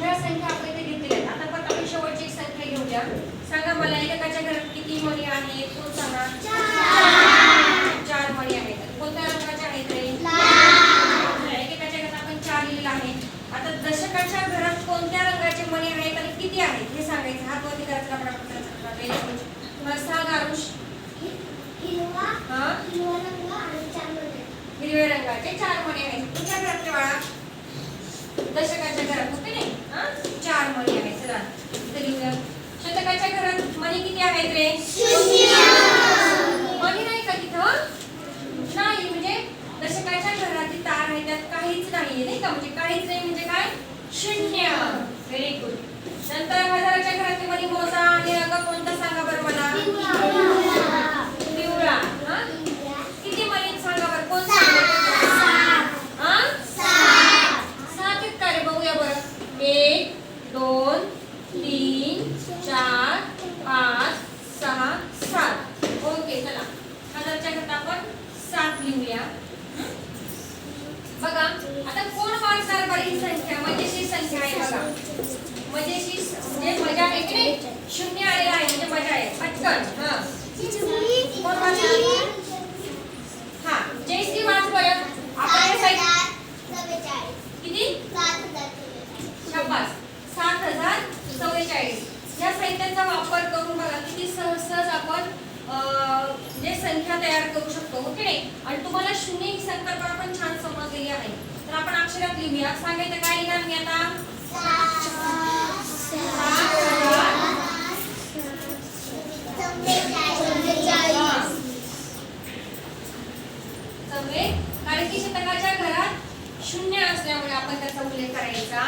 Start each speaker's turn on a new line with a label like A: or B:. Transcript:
A: ह्या संख्या आपण इथे घेतलेल्या आहेत. आता पण आपण शेवटची एक संख्या घेऊया सांगा मला एकेकाच्या घरात किती मणी आहेत? कोण सांगा चार. मणी आहेत. कोणत्या रंगाच्या आहेत रे? एकेकाच्या घरात आपण चार लिहिलेलं आहे. आता दशकाच्या घरात कोणत्या रंगाचे मणी आहेत आणि किती आहेत? हे सांगायचं. हात वरती करायचं आपण तुम्हाला सांग आरुष हिरव्या रंगाचे चार मणी आहेत. कुठल्या घरातले बाळा? दशकाच्या घरात होते नाही हा? चार मणी आहेत चला इथे लिहूया घरात मणी किती आहेत रे? मणी नाही का तिथं? नाही म्हणजे दशकाच्या घरात जी तार आहे त्यात काहीच नाही नाही का? म्हणजे काहीच नाही म्हणजे काय? शून्य. व्हेरी गुड नंतर हजाराच्या घरातले मणी मोजा आणि रंग कोणता सांगा बरं मला? पिवळा. हा? किती आहेत सांगा बरं? कोण? हा? सात आहेत का रे? बघूया बरं. एक दोन तीन चार पाच सहा सात. ओके चला. हजारच्या घरात आपण सात लिहूया. बघा आता कोण वाचणार बरी संख्या? मजेशीर संख्या आहे बघा. मजेशीर म्हणजे मजा आहे की नाही शून्य आलेला आहे म्हणजे मजा आहे पटकन. हा. कोण वाचणार हा जयश्री वाच बरं आपण हे साहित्य किती शाबास सात हजार चव्वेचाळीस या साहित्याचा वापर करून बघा किती सहज सहज आपण म्हणजे संख्या तयार करू शकतो ओके? नाही आणि तुम्हाला शून्य ही संकल्पना पण छान समजलेली आहे. तर आपण अक्षरात लिहूया. सांगायचं काय लिहिणार मी आता? कारण की शतकाच्या घरात शून्य असल्यामुळे आपण त्याचा उल्लेख करायचा.